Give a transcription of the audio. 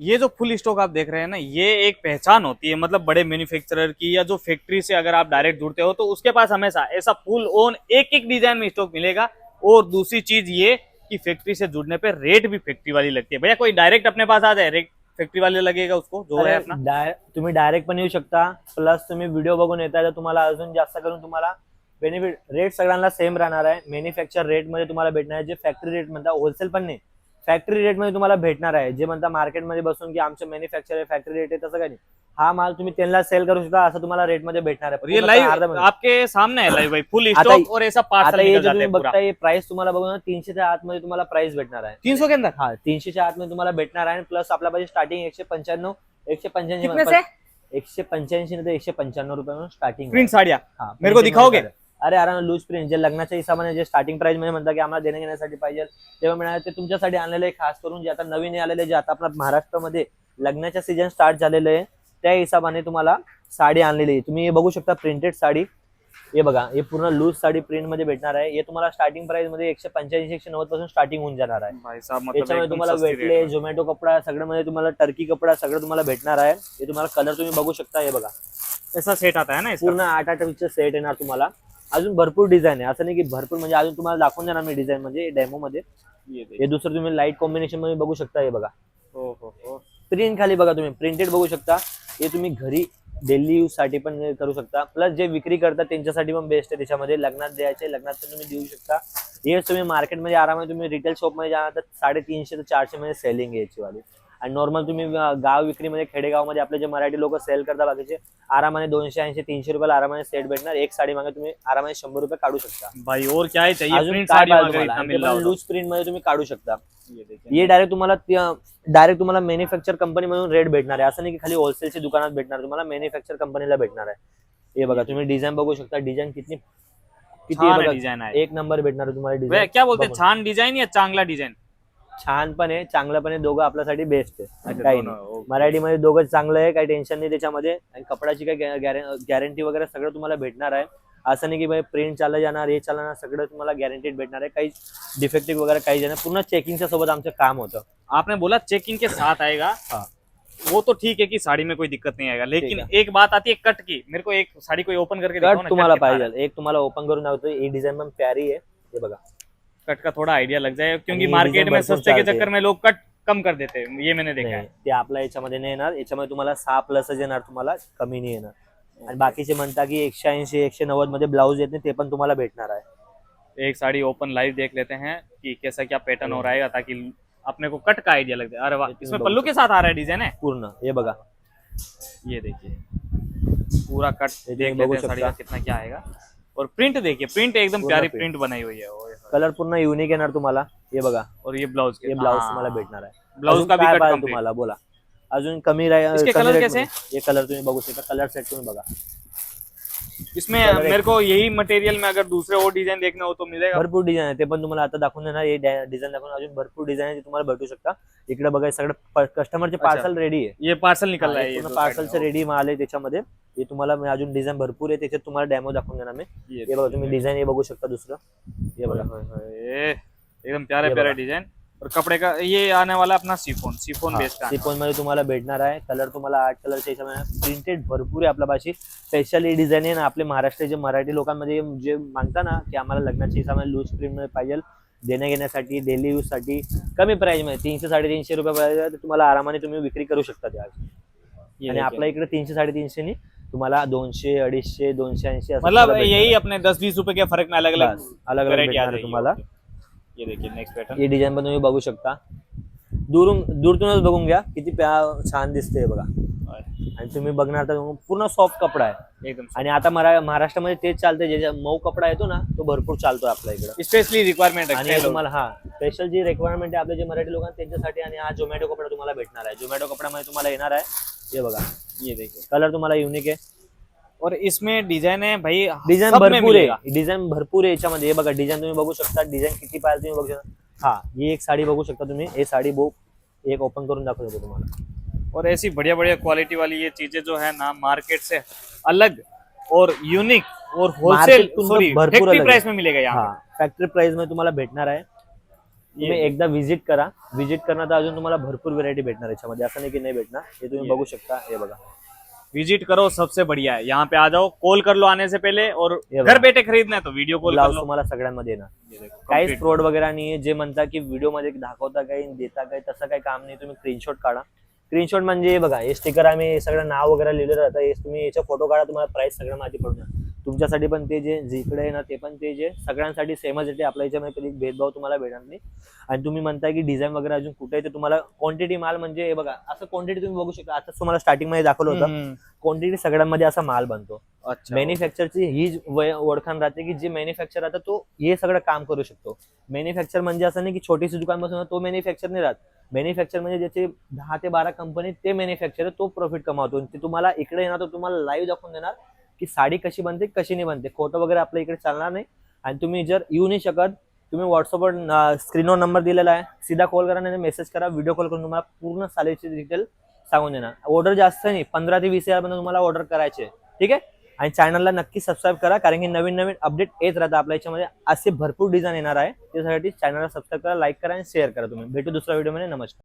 ये जो फुल स्टॉक आप देख रहे हैं ना ये एक पहचान होती है मतलब बड़े मैन्युफैक्चरर की या जो फैक्ट्री से अगर आप डायरेक्ट जुड़ते हो तो उसके पास हमेशा ऐसा फुल ओन एक एक डिज़ाइन में स्टॉक मिलेगा। और दूसरी चीज़ ये कि फैक्ट्री से जुड़ने पे रेट भी फैक्ट्री वाली लगती है। भैया कोई डायरेक्ट अपने पास आ जाए रेट फैक्ट्री वाले लगेगा उसको जो है अपना। डाय- तुम्ही डायरेक्ट पण येऊ शकता प्लस तुम्ही व्हिडिओ बघून येता तर तुम्हाला अजून जास्त करून तुम्हाला बेनिफिट रेट सगळ्यांना सेम राहणार आहे. मॅन्युफॅक्चर रेट मध्ये तुम्हाला भेटणार आहे जे फॅक्टरी रेट म्हणता होलसेल पण नाही. फॅक्टरी रेटमध्ये तुम्हाला भेटणार आहे. जे म्हणता मार्केटमध्ये बसून की आमचं मॅन्युफॅक्चर फॅक्टरी रेट आहे तसं काही नाही. हा माल तुम्ही त्यांना सेल करू शकता असं तुम्हाला रेटमध्ये भेटणार आहे. ये पूर्णतः अर्धा लाइवमध्ये. आपके सामने है लाइव भाई. फुल आता स्टॉक और ऐसा आता पार्सल निकल जे जाते तुम्ही हैं पूरा. बघताय प्राइस तुम्हाला बघून तीनशेच्या आतमध्ये तुम्हाला प्राइस भेटणार आहे. तीन सौ के अंदर? हा तीनशेच्या आतमध्ये तुम्हाला भेटणार आहे. प्लस आपल्या पाहिजे स्टार्टिंग एकशे पंच्याण्णव एकशे कितने से? पंच्याऐंशी एकशे पंच्याऐंशी नाही तर एकशे पंच्याण्णव रुपये स्टार्टिंग प्रिंट साड़ियाँ. हा, मेरे को दिखाओगे? अरे आराम लूज प्रिंट जे लग्नाच्या हिसाबाने जे स्टार्टिंग प्राइसमध्ये म्हणतात की आम्हाला देण्या घेण्यासाठी पाहिजे तेव्हा मिळाले ते तुमच्यासाठी आणलेले आहे खास करून जे आता नवीन आलेले जे आता आपल्या महाराष्ट्रामध्ये लग्नाच्या सीझन स्टार्ट झालेलं आहे त्या हिशोबाने तुम्हाला साडी आणलेली आहे. तुम्ही हे बघू शकता प्रिंटेड साडी. हे बघा हे पूर्ण लूज साडी प्रिंटमध्ये भेटणार आहे. हे तुम्हाला स्टार्टिंग प्राइसमध्ये एकशे पंच्याऐंशी एकशे नव्वदपासून स्टार्टिंग होऊन जाणार आहे. त्याच्यामध्ये तुम्हाला वेटले झोमॅटो कपडा सगळं मध्ये तुम्हाला टर्की कपडा सगळं तुम्हाला भेटणार आहे. हे तुम्हाला कलर तुम्ही बघू शकता हे बघा। ऐसा सेट आता है ना पूर्ण आठ आठ सेट येणार तुम्हाला. अजून भरपूर डिझाईन आहे. असं नाही की भरपूर म्हणजे अजून तुम्हाला दाखवून देणार मी डिझाईन म्हणजे डेमो मध्ये. हे दुसरं तुम्ही लाइट कॉम्बिनेशनमध्ये बघू शकता हे बघा. ओ हो हो. प्रिंट खाली बघा तुम्ही. प्रिंटेड बघू शकता. हे तुम्ही घरी डेली यूजसाठी पण करू शकता. प्लस जे विक्री करतात त्यांच्यासाठी पण बेस्ट आहे. त्याच्यामध्ये लग्नात द्यायचे लग्नात पण तुम्ही देऊ शकता. हे तुम्ही मार्केटमध्ये आरामात तुम्ही रिटेल शॉपमध्ये जाणार तर साडेतीनशे ते चारशे मध्ये सेलिंग याची वाली आणि नॉर्मल तुम्ही गाव विक्रीमध्ये खेडेगावमध्ये आपले जे मराठी लोक सेल करतात बाकीचे आरामाने दोनशे ऐंशी तीनशे रुपयाला आरामाने सेट भेटणार. एक साडी मागे तुम्ही आरामाने शंभर रुपये काढू शकता. भाई और क्या ही चाहिए अजून प्रिंट काय साड़ी पाहिजे में अगर तुम्हाला? इतना आणि ते मिल रहा पण तो। लूज प्रिंटमध्ये तुम्ही काढू शकता. ये देखिए. हे डायरेक्ट तुम्हाला डायरेक्ट तुम्हाला मॅन्युफॅक्चर कंपनी मधून रेट भेटणार आहे. असं नाही की खाली होलसेलच्या दुकानात भेटणार तुम्हाला मॅन्युफॅक्चर कंपनीला भेटणार आहे. हे बघा तुम्ही डिझाईन बघू शकता. डिझाईन किती किती आहे छान बघा. डिजाइन आहे. एक नंबर भेटणार आहे तुम्हाला भैया डिझाईन क्या बोलते? हैं छान डिजाइन या चांगला डिजाइन छान पण आहे चांगलं पण आहे. दोघं आपल्यासाठी बेस्ट आहे काही नाही. मराठीमध्ये दोघं चांगलं आहे काही टेन्शन नाही त्याच्यामध्ये. आणि कपडाची काही गॅरंटी वगैरे सगळं तुम्हाला भेटणार आहे. असं नाही की भाई प्रिंट चाललं जाणार हे चालणार सगळं तुम्हाला गॅरंटीड भेटणार आहे. काही डिफेक्टिव्ह वगैरे काही जाणार पूर्ण चेकिंगच्या सोबत आमचं काम होतं. आपने बोला चेकिंग के साथ आएगा। वो तो ठीक है कि साड़ी में कोई दिक्कत नहीं आएगा लेकिन एक बात आती है कट की. मेरे को एक साड़ी कोई ओपन करके दिखाओ कट तुम्हाला पाहिजे. एक तुम्हाला ओपन करून दाखवतो. ही डिझाईन पण प्यारी आहे. हे बघा? कट का थोड़ा आइडिया लग जाए क्योंकि मार्केट में सस्ते के चक्कर में लोग कट कम कर देते हैं ये मैंने देखा नाही है. ते आपल्या याच्यामध्ये नाही येणार याच्यामध्ये तुम्हाला सहा प्लसच येणार तुम्हाला कमी नाही येणार. आणि बाकीचे म्हणता की एकशे ऐंशी एकशे नव्वद मध्ये ब्लाऊज येत नाही ते पण तुम्हाला भेटणार आहे. एक साड़ी ओपन लाइव देख लेते हैं कि कैसा क्या पैटर्न हो रहा है ताकि अपने को कट का आइडिया लग जाए. अरे वाह इसमें पल्लू के साथ आ रहा है डिज़ाइन है? पूर्ण हे बघा. ये देखिए पूरा कट देख लेते हैं साड़ी का कितना क्या आएगा. और प्रिंट देखिए प्रिंट एकदम प्यारी print. प्रिंट बनाई हुई है होए। कलर पूर्ण युनिक येणार तुम्हाला. हे बघा. और ये ब्लाउज हे ब्लाऊज तुम्हाला भेटणार आहे. ब्लाउज का भी काय पाहिजे तुम्हाला? बोला. अजून कमी रा- इसके कमी color rate कैसे? मध्ये. हे कलर तुम्ही बघू शकता. कलर सेट तुम्ही बघा. इसमें मेरे को यही मटेरियल में अगर दूसरे और डिजाइन देखना हो तो मिलेगा। भरपूर डिझाईन आहे ते पण तुम्हाला आता दाखवून देणार हे डिझाईन दाखवून अजून भरपूर डिझाईन आहे ते तुम्हाला भेटू शकता. इकडे बघा सगळं कस्टमरचे. पार्सल रेडी आहे. ये पार्सल है ये दो पार्सलचे. रेडी माल आहे त्याच्यामध्ये. हे तुम्हाला मी अजून डिझाईन भरपूर आहे त्याच्यात तुम्हाला डेमो दाखवून देणार मी. ये हे बघा तुम्ही डिझाईन हे बघू शकता दुसरं. हे बघा. एकदम प्यारे प्यारे बघा. और कपड़े का ये आने वाला अपना सिफोन सिफोन बेस्ड का सिफोनमध्ये तुम्हाला भेटणार आहे कलर तुम्हाला आठ कलरच्या याच्यामध्ये प्रिंटेड भरपूर आहे आपल्या पाशी. स्पेशली डिझाईन आहे ना आपले महाराष्ट्राचे मराठी लोकांमध्ये जे मागता ना की आम्हाला लग्नाच्या हिसाबाने लूज प्रिंटमध्ये पाहिजे. देण्या घेण्यासाठी डेली यूजसाठी कमी प्राइसमध्ये तीनशे साडेतीनशे रुपये तुम्हाला आरामाने तुम्ही विक्री करू शकता त्या. आणि. आपल्या इकडे तीनशे साडेतीनशे नी तुम्हाला दोनशे अडीचशे दोनशे ऐंशी मतलब यही अपने दस बीस रुपए के फर्क में अलग अलग अलग अलग. तुम्हाला. Okay. ये देखिए नेक्स्ट पैटर्न ही डिझाईन पण तुम्ही बघू शकता. दुरून दूरतूनच बघून घ्या किती प्या- छान दिसते बघा. आणि तुम्ही बघणार तर पूर्ण सॉफ्ट कपडा आहे. एकदम आणि आता मरा महाराष्ट्रामध्ये तेच चालतंय ज्याच्या मऊ कपडा येतो ना तो भरपूर चालतो आपल्या इकडे. स्पेशली रिक्वायरमेंट आणि हे तुम्हाला हा स्पेशल जी रिक्वायरमेंट आहे आपले जे मराठी लोकांना त्यांच्यासाठी आणि हा झोमॅटो कपडा तुम्हाला भेटणार आहे. झोमॅटो कपड्यामध्ये तुम्हाला येणार आहे. हे बघा. ये देखिए. कलर तुम्हाला युनिक आहे. और इसमें डिज़ाइन है भाई डिझाईन में भरपूर. आहे डिझाईन भरपूर आहे याच्यामध्ये हे बघा डिझाईन तुम्ही बघू शकता. डिझाईन किती पाहिजे तुम्ही बघू शकता. हा ही एक साडी बघू शकता तुम्ही. हे साडी बघू एक ओपन करून दाखवतो तुम्हाला. और ऐसी बढ़िया बढ़िया क्वालिटी वाली ये चीज़ें जो है ना मार्केट से अलग और यूनिक और होलसेल फैक्ट्री प्राइस. में मिलेगा यहाँ हा फॅक्टरी प्राइस मध्ये तुम्हाला भेटणार आहे. तुम्ही एकदा व्हिजिट करा. व्हिजिट करणं तर अजून तुम्हाला भरपूर व्हेरायटी भेटणार याच्यामध्ये. असं नाही की नाही भेटणार. हे तुम्ही ये. बघू शकता. हे बघा. विजिट करो सबसे बढ़िया है यहाँ पे आ जाओ कॉल कर लो आने से पहले और घर. बैठे खरीदना है तो वीडियो कॉल कर ब्लाऊज लो तुम्हाला सगळ्यांमध्ये येणार ये देखो, काहीच complete. फ्रॉड वगैरे नाही जे म्हणता की व्हिडिओमध्ये दाखवता काही देता काही तसं काही काम नाही तुम्ही स्क्रीनशॉट काढा स्क्रीनशॉट म्हणजे हे बघा हे स्टिकर आम्ही सगळं नाव वगैरे लिहिलेलं राहतं हे तुम्ही याचा फोटो काढा तुम्हाला प्राइस सगळं माहिती पडून जाईल. तुमच्यासाठी पण ते जे जिकडे आहे ना ते पण ते जे सगळ्यांसाठी सेमच येते आपल्या याच्यामध्ये कधी भेदभाव तुम्हाला भेटणार नाही. आणि तुम्ही म्हणताय की डिझाईन वगैरे अजून कुठे आहे ते तुम्हाला क्वांटिटी माल म्हणजे हे बघा असं क्वांटिटी तुम्ही बघू शकता. आता तुम्हाला स्टार्टिंगमध्ये दाखवलं होतं. क्वांटिटी सगळ्यांमध्ये असा माल बनतो. मॅन्युफॅक्चरची ही ओळखाण राहते की जे मॅन्युफॅक्चर राहतं तो हे सगळं काम करू शकतो. मॅन्युफॅक्चर म्हणजे असं नाही की छोटीशी दुकान बसून तो मॅन्युफॅक्चर नाही राहत. मॅन्युफॅक्चर म्हणजे ज्याचे दहा ते बारा कंपनी ते मॅन्युफॅक्चर तो प्रॉफिट कमावतो. आणि ते तुम्हाला इकडे येणार तो तुम्हाला लाईव्ह दाखवून देणार. की साडी कशी बनते कशी नाही बनते. फोटो वगैरे आपल्या इकडे चालणार नाही. आणि तुम्ही जर येऊ नाही शकत तुम्ही व्हॉट्सअपवर स्क्रीनवर नंबर दिलेला आहे. सीधा कॉल करा नाही मेसेज करा. व्हिडिओ कॉल करून तुम्हाला पूर्ण साडीची डिटेल सांगून देणार. ऑर्डर जास्त नाही. पंधरा ते वीस हजारपर्यंत तुम्हाला ऑर्डर करायचे आहे. ठीक आहे? आणि चॅनलला नक्की सबस्क्राईब करा. कारण की नवीन नवीन अपडेट येत राहतं आपल्या याच्यामध्ये असे भरपूर डिझाईन येणार आहे. त्यासाठी चॅनलला सबस्क्राईब करा लाईक करा आणि शेअर करा तुम्ही. भेटू दुसऱ्या व्हिडिओमध्ये नमस्कार.